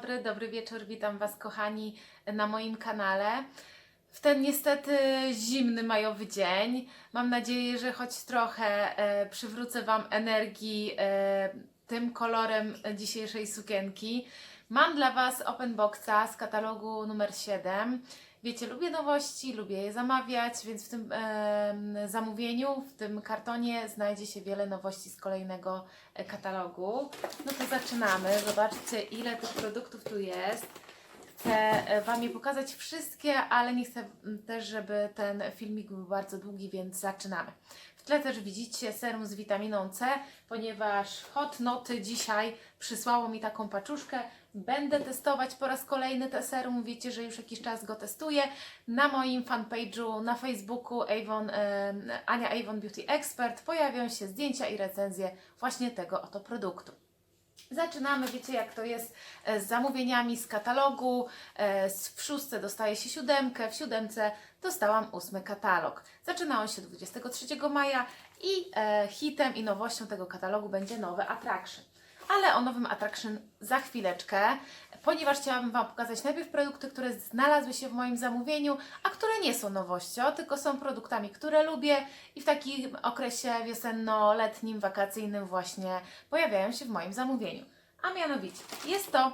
dobry, dobry wieczór. Witam Was, kochani, na moim kanale. W ten niestety zimny majowy dzień. Mam nadzieję, że choć trochę e, przywrócę Wam energii e, tym kolorem dzisiejszej sukienki. Mam dla Was open boxa z katalogu numer 7. Wiecie, lubię nowości, lubię je zamawiać, więc w tym em, zamówieniu, w tym kartonie znajdzie się wiele nowości z kolejnego e, katalogu. No to zaczynamy. Zobaczcie, ile tych produktów tu jest. Chcę e, Wam je pokazać wszystkie, ale nie chcę też, żeby ten filmik był bardzo długi, więc zaczynamy. W tle też widzicie serum z witaminą C, ponieważ Hot Noty dzisiaj przysłało mi taką paczuszkę. Będę testować po raz kolejny te serum. Wiecie, że już jakiś czas go testuję. Na moim fanpage'u na Facebooku Avon, Ania Avon Beauty Expert pojawią się zdjęcia i recenzje właśnie tego oto produktu. Zaczynamy, wiecie jak to jest e, z zamówieniami z katalogu. E, W szóstce dostaje się siódemkę, w siódemce dostałam ósmy katalog. Zaczyna on się 23 maja i e, hitem i nowością tego katalogu będzie nowe Attraction. Ale o nowym Attraction za chwileczkę, ponieważ chciałabym Wam pokazać najpierw produkty, które znalazły się w moim zamówieniu, a które nie są nowością, tylko są produktami, które lubię i w takim okresie wiosenno-letnim, wakacyjnym właśnie pojawiają się w moim zamówieniu. A mianowicie jest to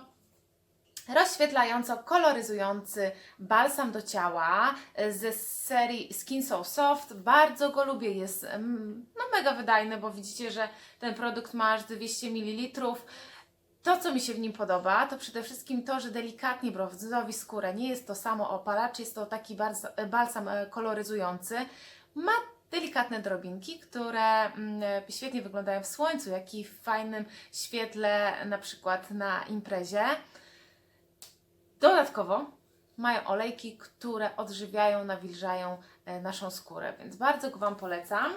rozświetlająco koloryzujący balsam do ciała e, ze serii Skin So Soft. Bardzo go lubię, jest mm, no mega wydajny, bo widzicie, że ten produkt ma aż 200 ml. To, co mi się w nim podoba, to przede wszystkim to, że delikatnie brązowi skórę. Nie jest to samo opalacz, jest to taki balsam, balsam e, koloryzujący. Ma delikatne drobinki, które mm, e, świetnie wyglądają w słońcu, jak i w fajnym świetle, na przykład na imprezie. Dodatkowo mają olejki, które odżywiają, nawilżają e, naszą skórę, więc bardzo go Wam polecam.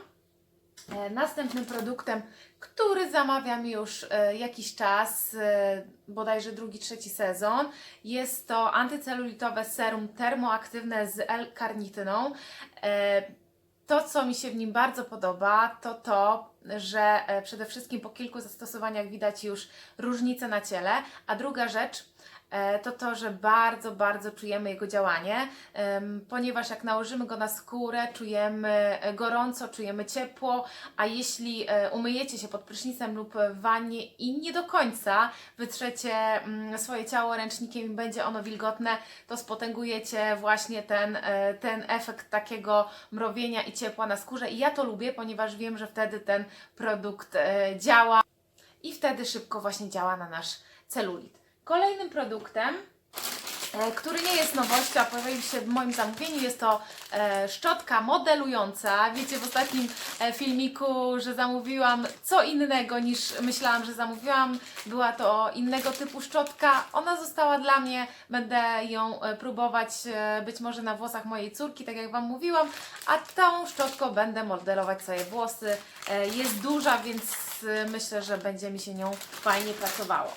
E, Następnym produktem, który zamawiam już e, jakiś czas, bodajże drugi, trzeci sezon, jest to antycelulitowe serum termoaktywne z L-karnityną. To, co mi się w nim bardzo podoba, to to, że przede wszystkim po kilku zastosowaniach widać już różnicę na ciele, a druga rzecz, to to, że bardzo, bardzo czujemy jego działanie, ponieważ jak nałożymy go na skórę, czujemy e, gorąco, czujemy ciepło, a jeśli e, umyjecie się pod prysznicem lub w wannie i nie do końca wytrzecie mm, swoje ciało ręcznikiem i będzie ono wilgotne, to spotęgujecie właśnie ten, e, ten efekt takiego mrowienia i ciepła na skórze i ja to lubię, ponieważ wiem, że wtedy ten produkt e, działa i wtedy szybko właśnie działa na nasz celulit. Kolejnym produktem, e, który nie jest nowością, a pojawił się w moim zamówieniu, jest to e, szczotka modelująca. Wiecie w ostatnim e, filmiku, że zamówiłam co innego niż myślałam, że zamówiłam. Była to innego typu szczotka. Ona została dla mnie, będę ją próbować być może na włosach mojej córki, tak jak Wam mówiłam, a tą szczotką będę modelować sobie włosy. Jest duża, więc myślę, że będzie mi się nią fajnie pracowało.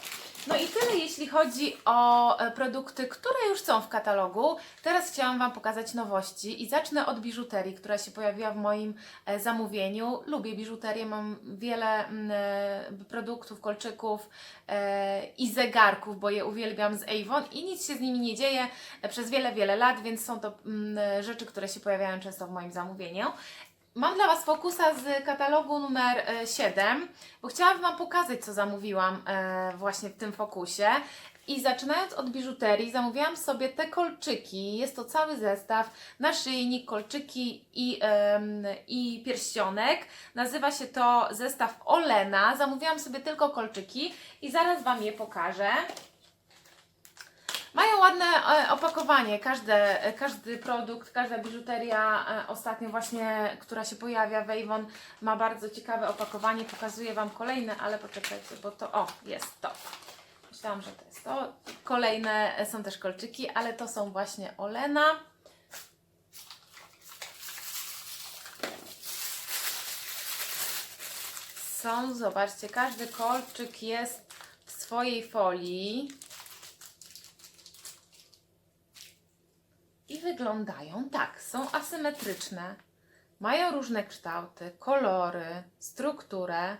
No i tyle, jeśli chodzi o e, produkty, które już są w katalogu. Teraz chciałam Wam pokazać nowości i zacznę od biżuterii, która się pojawiła w moim e, zamówieniu. Lubię biżuterię, mam wiele mm, e, produktów, kolczyków i zegarków, bo je uwielbiam z Avon i nic się z nimi nie dzieje przez wiele, wiele lat, więc są to mm, rzeczy, które się pojawiają często w moim zamówieniu. Mam dla Was fokusa z katalogu numer e, 7, bo chciałam Wam pokazać, co zamówiłam e, właśnie w tym fokusie. I zaczynając od biżuterii, zamówiłam sobie te kolczyki. Jest to cały zestaw, naszyjnik, kolczyki i, em, i pierścionek. Nazywa się to zestaw Olena. Zamówiłam sobie tylko kolczyki i zaraz Wam je pokażę. Mają ładne e, opakowanie, każde, e, każdy produkt, każda biżuteria e, ostatnio właśnie, która się pojawia w Avon ma bardzo ciekawe opakowanie. Pokazuję Wam kolejne, ale poczekajcie, bo to, o, jest to. Myślałam, że to jest to. Kolejne są też kolczyki, ale to są właśnie Olena. Są, zobaczcie, każdy kolczyk jest w swojej folii. Wyglądają tak, są asymetryczne, mają różne kształty, kolory, strukturę.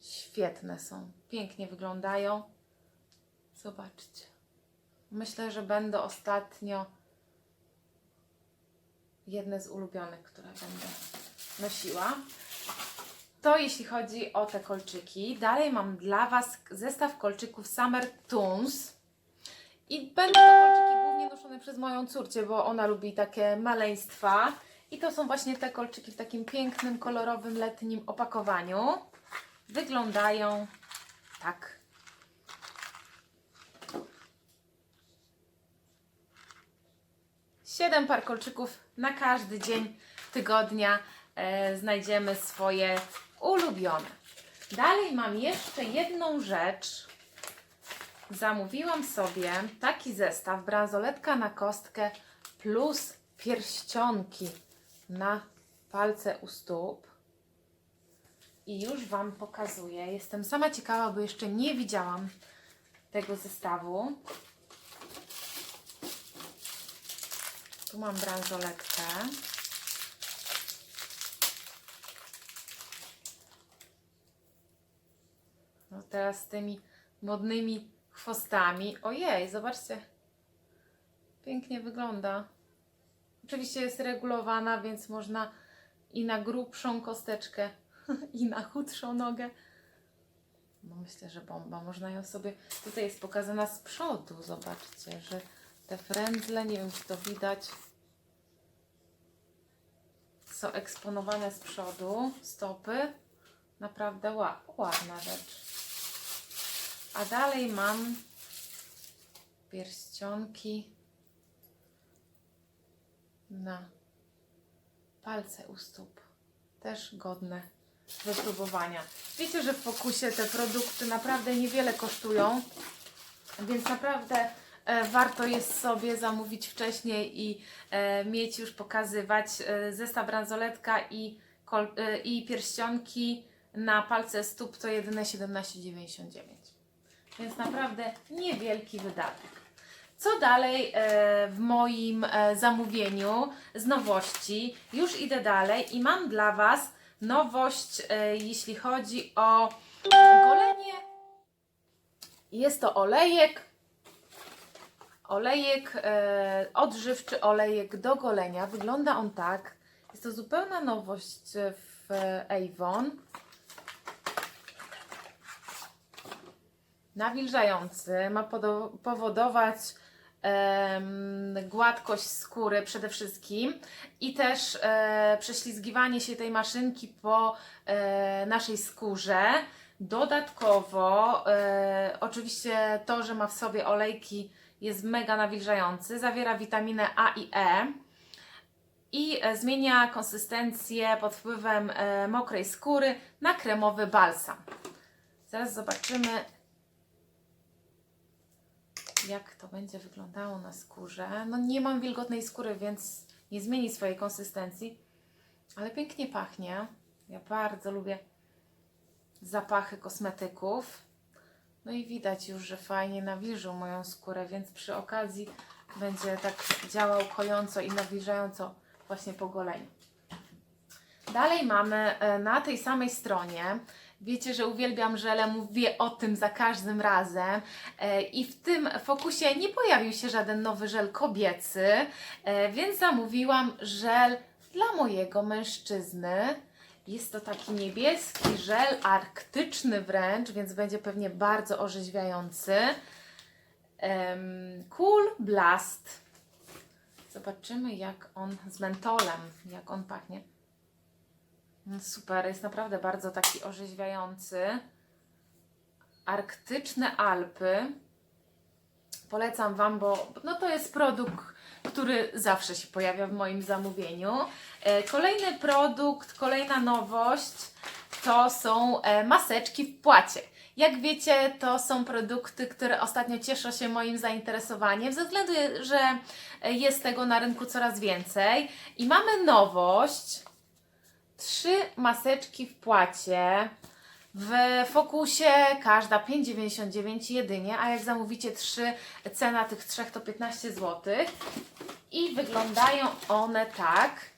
Świetne są, pięknie wyglądają. Zobaczcie. Myślę, że będą ostatnio jedne z ulubionych, które będę nosiła. To jeśli chodzi o te kolczyki. Dalej mam dla Was zestaw kolczyków Summer Tunes. I będą to kolczyki głównie noszone przez moją córcię, bo ona lubi takie maleństwa. I to są właśnie te kolczyki w takim pięknym, kolorowym, letnim opakowaniu. Wyglądają tak. Siedem par kolczyków na każdy dzień tygodnia e, znajdziemy swoje ulubione. Dalej mam jeszcze jedną rzecz. Zamówiłam sobie taki zestaw bransoletka na kostkę plus pierścionki na palce u stóp. I już Wam pokazuję. Jestem sama ciekawa, bo jeszcze nie widziałam tego zestawu. Tu mam bransoletkę. No teraz z tymi modnymi chwostami. Ojej, zobaczcie. Pięknie wygląda. Oczywiście jest regulowana, więc można i na grubszą kosteczkę, i na chudszą nogę. No myślę, że bomba. Można ją sobie. Tutaj jest pokazana z przodu. Zobaczcie, że te frędzle, nie wiem czy to widać, są eksponowane z przodu. Stopy. Naprawdę ła- ładna rzecz. A dalej mam pierścionki na palce u stóp. Też godne wypróbowania. Wiecie, że w fokusie te produkty naprawdę niewiele kosztują, więc naprawdę e, warto jest sobie zamówić wcześniej i e, mieć już pokazywać e, zestaw bransoletka i, i pierścionki na palce stóp to jedyne 17,99. Więc naprawdę niewielki wydatek. Co dalej e, w moim e, zamówieniu z nowości? Już idę dalej i mam dla Was nowość, e, jeśli chodzi o golenie. Jest to olejek. Olejek odżywczy, olejek do golenia. Wygląda on tak. Jest to zupełna nowość w Avon. Nawilżający, ma powodować em, gładkość skóry przede wszystkim i też e, prześlizgiwanie się tej maszynki po e, naszej skórze. Dodatkowo, e, oczywiście to, że ma w sobie olejki jest mega nawilżający, zawiera witaminę A i E i e, zmienia konsystencję pod wpływem e, mokrej skóry na kremowy balsam. Zaraz zobaczymy, jak to będzie wyglądało na skórze. No nie mam wilgotnej skóry, więc nie zmieni swojej konsystencji, ale pięknie pachnie. Ja bardzo lubię zapachy kosmetyków. No i widać już, że fajnie nawilżył moją skórę, więc przy okazji będzie tak działał kojąco i nawilżająco właśnie po goleniu. Dalej mamy e, na tej samej stronie. Wiecie, że uwielbiam żele, mówię o tym za każdym razem. E, I w tym fokusie nie pojawił się żaden nowy żel kobiecy, e, więc zamówiłam żel dla mojego mężczyzny. Jest to taki niebieski żel, arktyczny wręcz, więc będzie pewnie bardzo orzeźwiający. Cool Blast. Zobaczymy, jak on z mentolem, jak on pachnie. No Super, jest naprawdę bardzo taki orzeźwiający. Arktyczne Alpy. Polecam Wam, bo no to jest produkt, który zawsze się pojawia w moim zamówieniu. E, Kolejny produkt, kolejna nowość to są e, maseczki w płacie. Jak wiecie, to są produkty, które ostatnio cieszą się moim zainteresowaniem, ze względu, że jest tego na rynku coraz więcej. I mamy nowość trzy maseczki w płacie. W fokusie każda 5,99 jedynie, a jak zamówicie trzy, cena tych trzech to 15 zł. I wyglądają one tak.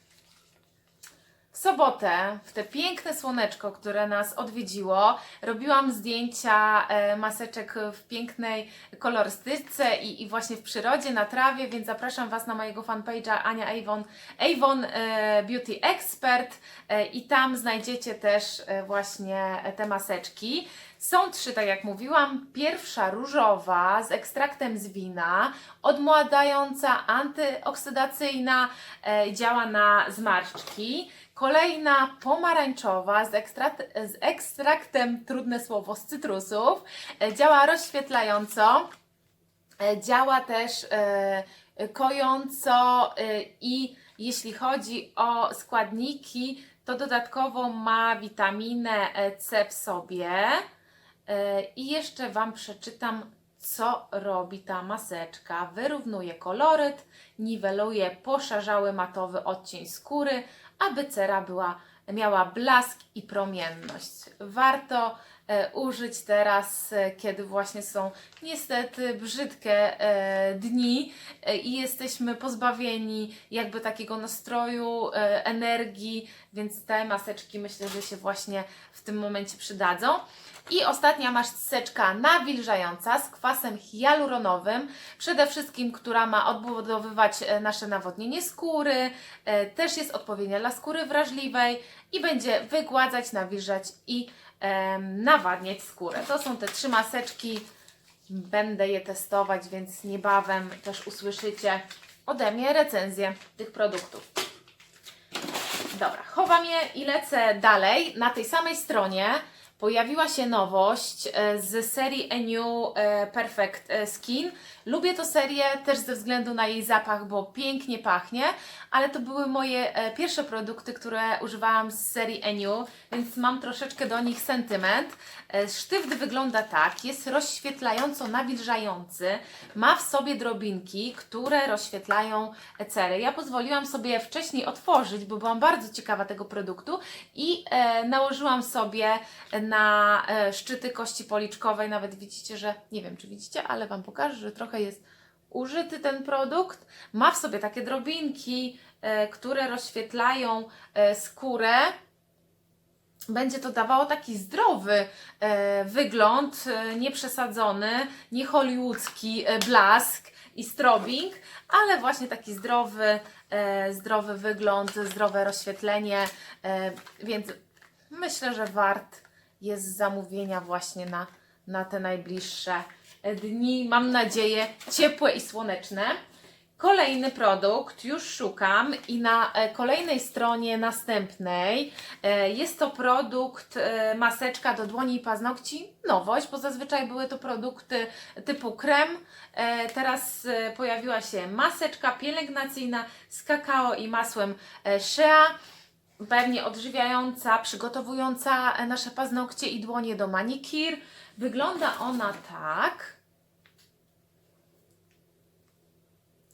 Sobotę, w te piękne słoneczko, które nas odwiedziło, robiłam zdjęcia e, maseczek w pięknej kolorystyce i, i właśnie w przyrodzie, na trawie, więc zapraszam Was na mojego fanpage'a Ania Avon, Avon e, Beauty Expert e, i tam znajdziecie też właśnie te maseczki. Są trzy, tak jak mówiłam. Pierwsza różowa z ekstraktem z wina, odmładająca, antyoksydacyjna, działa na zmarszczki. Kolejna pomarańczowa z, ekstrat- z ekstraktem, trudne słowo, z cytrusów, e, działa rozświetlająco. E, Działa też e, kojąco i jeśli chodzi o składniki, to dodatkowo ma witaminę C w sobie. I jeszcze Wam przeczytam, co robi ta maseczka. Wyrównuje koloryt, niweluje poszarzały matowy odcień skóry, aby cera była, miała blask i promienność. Warto e, użyć teraz, e, kiedy właśnie są niestety brzydkie e, dni i jesteśmy pozbawieni jakby takiego nastroju, energii, więc te maseczki myślę, że się właśnie w tym momencie przydadzą. I ostatnia maseczka nawilżająca z kwasem hialuronowym, przede wszystkim, która ma odbudowywać e, nasze nawodnienie skóry, e, też jest odpowiednia dla skóry wrażliwej i będzie wygładzać, nawilżać i nawadniać skórę. To są te trzy maseczki. Będę je testować, więc niebawem też usłyszycie ode mnie recenzję tych produktów. Dobra, chowam je i lecę dalej. Na tej samej stronie pojawiła się nowość e, z serii Eniu e, Perfect e, Skin. Lubię tę serię też ze względu na jej zapach, bo pięknie pachnie, ale to były moje pierwsze produkty, które używałam z serii Eniu, więc mam troszeczkę do nich sentyment. Sztyft wygląda tak, jest rozświetlająco nawilżający, ma w sobie drobinki, które rozświetlają cery. Ja pozwoliłam sobie wcześniej otworzyć, bo byłam bardzo ciekawa tego produktu i nałożyłam sobie na e, szczyty kości policzkowej. Nawet widzicie, że nie wiem, czy widzicie, ale Wam pokażę, że trochę jest użyty ten produkt. Ma w sobie takie drobinki, e, które rozświetlają e, skórę będzie to dawało taki zdrowy wygląd, nieprzesadzony, nie hollywoodzki blask i strobing, ale właśnie taki zdrowy, zdrowy wygląd, zdrowe rozświetlenie, więc myślę, że wart jest zamówienia właśnie na, na te najbliższe e, dni. Mam nadzieję ciepłe i słoneczne. Kolejny produkt, już szukam i na e, kolejnej stronie następnej e, jest to produkt maseczka do dłoni i paznokci. Nowość, bo zazwyczaj były to produkty typu krem. Teraz pojawiła się maseczka pielęgnacyjna z kakao i masłem shea. Pewnie odżywiająca, przygotowująca nasze paznokcie i dłonie do manikir. Wygląda ona tak.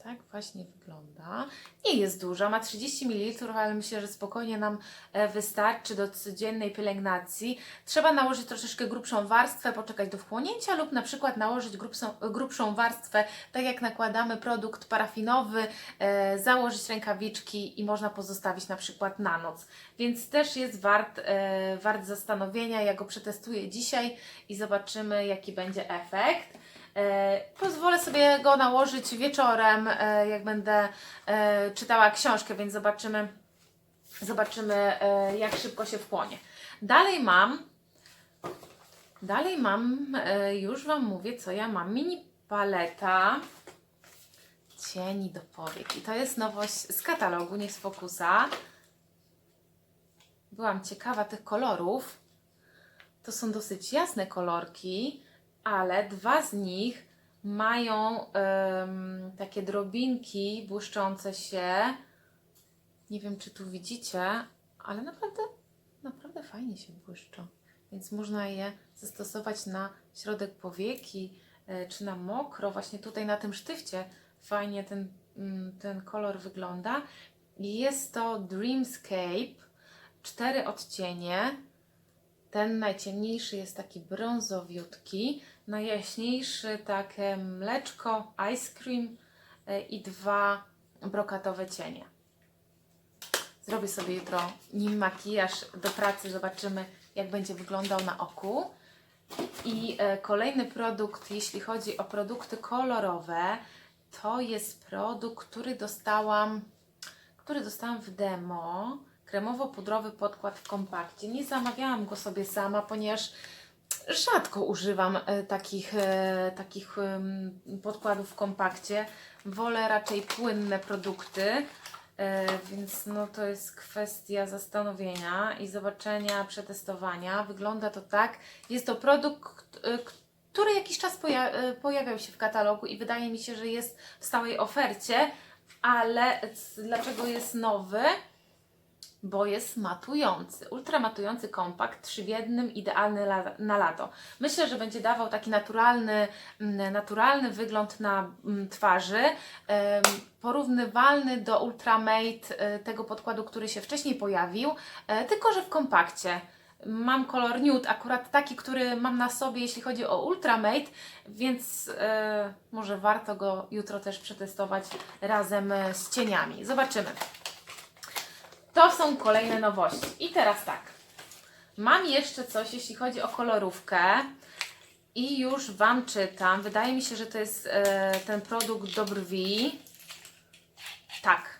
Tak właśnie wygląda. Nie jest duża, ma 30 ml, ale myślę, że spokojnie nam e, wystarczy do codziennej pielęgnacji. Trzeba nałożyć troszeczkę grubszą warstwę, poczekać do wchłonięcia lub na przykład nałożyć grubszą, grubszą warstwę, tak jak nakładamy produkt parafinowy, e, założyć rękawiczki i można pozostawić na przykład na noc. Więc też jest wart, e, wart zastanowienia. Ja go przetestuję dzisiaj i zobaczymy, jaki będzie efekt. E, Pozwolę sobie go nałożyć wieczorem, e, jak będę e, czytała książkę, więc zobaczymy, zobaczymy jak szybko się wchłonie. Dalej mam, dalej mam, już Wam mówię, co ja mam. Mini paleta cieni do powiek. I to jest nowość z katalogu, nie z Focusa. Byłam ciekawa tych kolorów. To są dosyć jasne kolorki, ale dwa z nich mają em, takie drobinki błyszczące się. Nie wiem, czy tu widzicie, ale naprawdę, naprawdę fajnie się błyszczą. Więc można je zastosować na środek powieki, e, czy na mokro. Właśnie tutaj na tym sztywcie fajnie ten, mm, ten kolor wygląda. Jest to Dreamscape, cztery odcienie. Ten najciemniejszy jest taki brązowiutki, najjaśniejszy takie mleczko, ice cream e, i dwa brokatowe cienie. Zrobię sobie jutro nim makijaż do pracy, zobaczymy jak będzie wyglądał na oku. I e, kolejny produkt, jeśli chodzi o produkty kolorowe, to jest produkt, który dostałam, który dostałam w demo. Kremowo-pudrowy podkład w kompakcie. Nie zamawiałam go sobie sama, ponieważ rzadko używam e, takich, e, takich podkładów w kompakcie. Wolę raczej płynne produkty. E, więc no to jest kwestia zastanowienia i zobaczenia, przetestowania. Wygląda to tak. Jest to produkt, który jakiś czas poja pojawiał się w katalogu i wydaje mi się, że jest w stałej ofercie, ale dlaczego jest nowy? Bo jest matujący, ultramatujący kompakt, trzy w jednym, idealny la, na lato. Myślę, że będzie dawał taki naturalny, mm, naturalny wygląd na mm, twarzy, porównywalny do Ultramate e, tego podkładu, który się wcześniej pojawił, e, tylko że w kompakcie. Mam kolor nude, akurat taki, który mam na sobie, jeśli chodzi o Ultramate, więc e, może warto go jutro też przetestować razem z cieniami. Zobaczymy. To są kolejne nowości. I teraz tak. Mam jeszcze coś, jeśli chodzi o kolorówkę. I już Wam czytam. Wydaje mi się, że to jest e, ten produkt do brwi. Tak.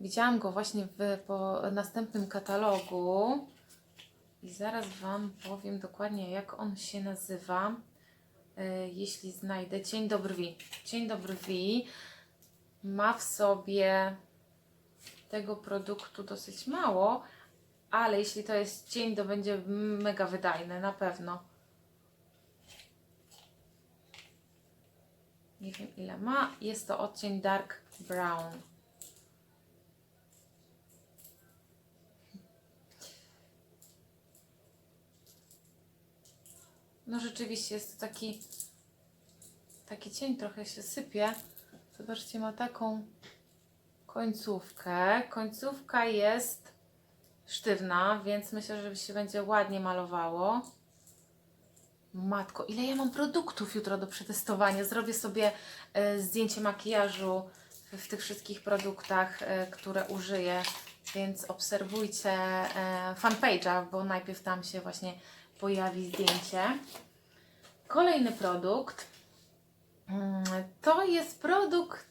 Widziałam go właśnie w po następnym katalogu. I zaraz Wam powiem dokładnie, jak on się nazywa. E, jeśli znajdę. Cień do brwi. Cień do brwi ma w sobie tego produktu dosyć mało, ale jeśli to jest cień, to będzie mega wydajne, na pewno. Nie wiem ile ma. Jest to odcień Dark Brown. No rzeczywiście jest to taki taki cień, trochę się sypie. Zobaczcie, ma taką końcówkę. Końcówka jest sztywna, więc myślę, że się będzie ładnie malowało. Matko, ile ja mam produktów jutro do przetestowania. Zrobię sobie e, zdjęcie makijażu w, tych wszystkich produktach, e, które użyję, więc obserwujcie e, fanpage'a, bo najpierw tam się właśnie pojawi zdjęcie. Kolejny produkt mm, to jest produkt,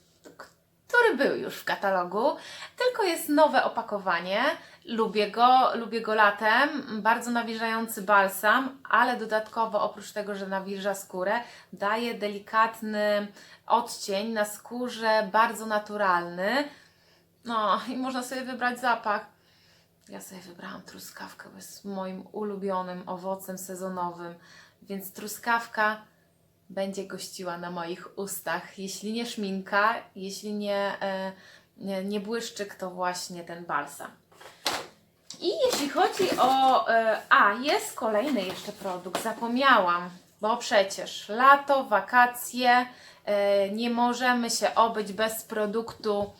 który był już w katalogu, tylko jest nowe opakowanie. Lubię go, lubię go latem. Bardzo nawilżający balsam, ale dodatkowo oprócz tego, że nawilża skórę, daje delikatny odcień na skórze, bardzo naturalny. No i można sobie wybrać zapach. Ja sobie wybrałam truskawkę, bo jest moim ulubionym owocem sezonowym, więc truskawka będzie gościła na moich ustach. Jeśli nie szminka, jeśli nie, e, nie, nie błyszczyk, to właśnie ten balsam. I jeśli chodzi o. E, a, jest kolejny jeszcze produkt, zapomniałam, bo przecież lato, wakacje, e, nie możemy się obyć bez produktu,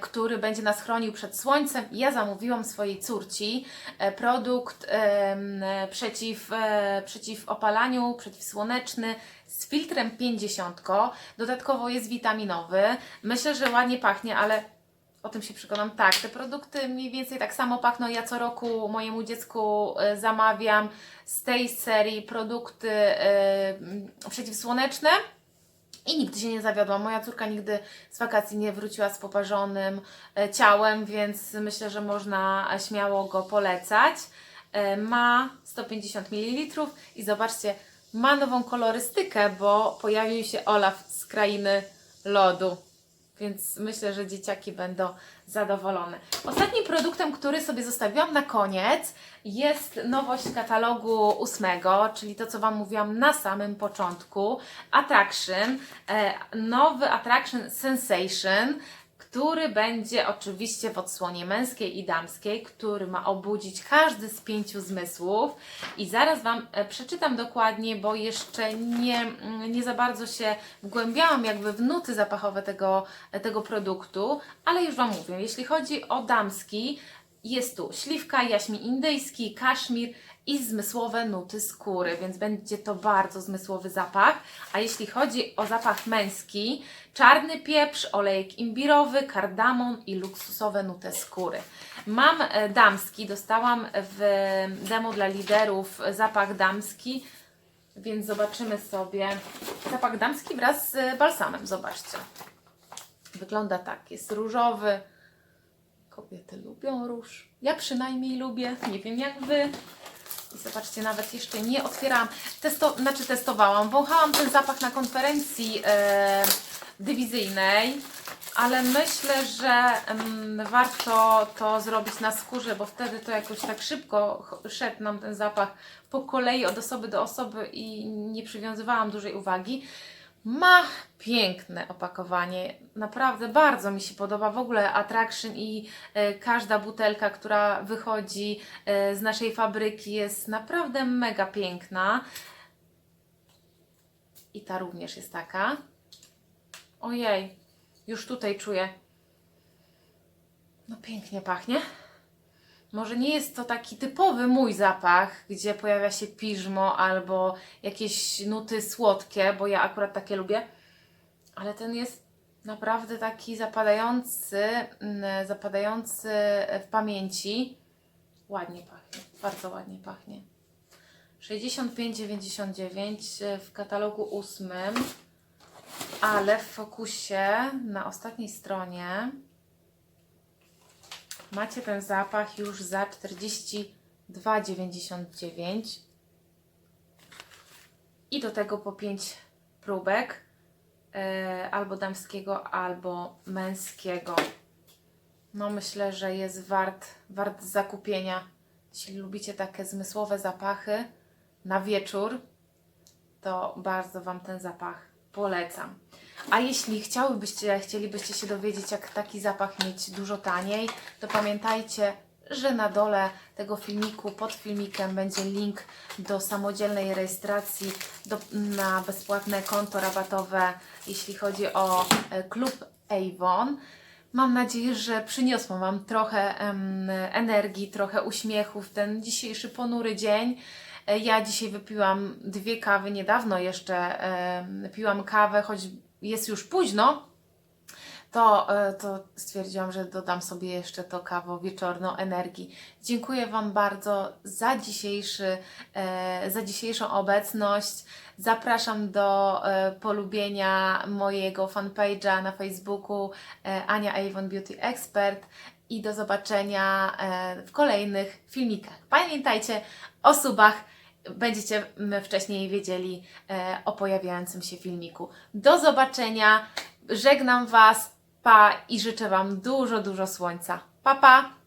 który będzie nas chronił przed słońcem. Ja zamówiłam swojej córci e, produkt e, przeciw, e, przeciw opalaniu, przeciwsłoneczny z filtrem 50. Dodatkowo jest witaminowy. Myślę, że ładnie pachnie, ale o tym się przekonam. Tak, te produkty mniej więcej tak samo pachną. Ja co roku mojemu dziecku e, zamawiam z tej serii produkty e, przeciwsłoneczne. I nigdy się nie zawiodłam. Moja córka nigdy z wakacji nie wróciła z poparzonym e, ciałem, więc myślę, że można e, śmiało go polecać. E, Ma 150 ml i zobaczcie, ma nową kolorystykę, bo pojawił się Olaf z krainy lodu. Więc myślę, że dzieciaki będą zadowolone. Ostatnim produktem, który sobie zostawiłam na koniec, jest nowość katalogu ósmego, czyli to, co Wam mówiłam na samym początku. Attraction, e, nowy Attraction Sensation, który będzie oczywiście w odsłonie męskiej i damskiej, który ma obudzić każdy z pięciu zmysłów. I zaraz Wam e, przeczytam dokładnie, bo jeszcze nie, mm, nie za bardzo się wgłębiałam jakby w nuty zapachowe tego, tego produktu, ale już Wam mówię, jeśli chodzi o damski, Jest tu śliwka, jaśmin indyjski, kaszmir i zmysłowe nuty skóry, więc będzie to bardzo zmysłowy zapach. A jeśli chodzi o zapach męski, czarny pieprz, olejek imbirowy, kardamon i luksusowe nuty skóry. Mam e, damski, dostałam w demo dla liderów zapach damski, więc zobaczymy sobie zapach damski wraz z balsamem. Zobaczcie. Wygląda tak, jest różowy. Kobiety lubią róż. Ja przynajmniej lubię, nie wiem jak Wy. I zobaczcie, nawet jeszcze nie otwierałam, testo, znaczy testowałam, wąchałam ten zapach na konferencji e, dywizyjnej, ale myślę, że em, warto to zrobić na skórze, bo wtedy to jakoś tak szybko szedł nam ten zapach po kolei od osoby do osoby i nie przywiązywałam dużej uwagi. Ma piękne opakowanie, naprawdę bardzo mi się podoba w ogóle Attraction i e, każda butelka, która wychodzi e, z naszej fabryki jest naprawdę mega piękna. I ta również jest taka. Ojej, już tutaj czuję. No pięknie pachnie. Może nie jest to taki typowy mój zapach, gdzie pojawia się piżmo albo jakieś nuty słodkie, bo ja akurat takie lubię, ale ten jest naprawdę taki zapadający, mm, zapadający w pamięci. Ładnie pachnie, bardzo ładnie pachnie. 65,99 w katalogu ósmym, ale w fokusie na ostatniej stronie macie ten zapach już za 42,99 i do tego po 5 próbek e, albo damskiego, albo męskiego. No myślę, że jest wart, wart zakupienia. Jeśli lubicie takie zmysłowe zapachy na wieczór, to bardzo Wam ten zapach polecam. A jeśli chciałybyście, chcielibyście się dowiedzieć, jak taki zapach mieć dużo taniej, to pamiętajcie, że na dole tego filmiku, pod filmikiem będzie link do samodzielnej rejestracji do, na bezpłatne konto rabatowe, jeśli chodzi o e, klub Avon. Mam nadzieję, że przyniosłam Wam trochę em, energii, trochę uśmiechu w ten dzisiejszy ponury dzień. E, Ja dzisiaj wypiłam dwie kawy, niedawno jeszcze piłam kawę, choć jest już późno, to, e, to stwierdziłam, że dodam sobie jeszcze to kawo wieczorną energii. Dziękuję Wam bardzo za, dzisiejszy, e, za dzisiejszą obecność. Zapraszam do e, polubienia mojego fanpage'a na Facebooku Ania Avon Beauty Expert i do zobaczenia w kolejnych filmikach. Pamiętajcie o subach, będziecie wcześniej wiedzieli o pojawiającym się filmiku. Do zobaczenia, żegnam Was, pa i życzę Wam dużo, dużo słońca. Pa, pa!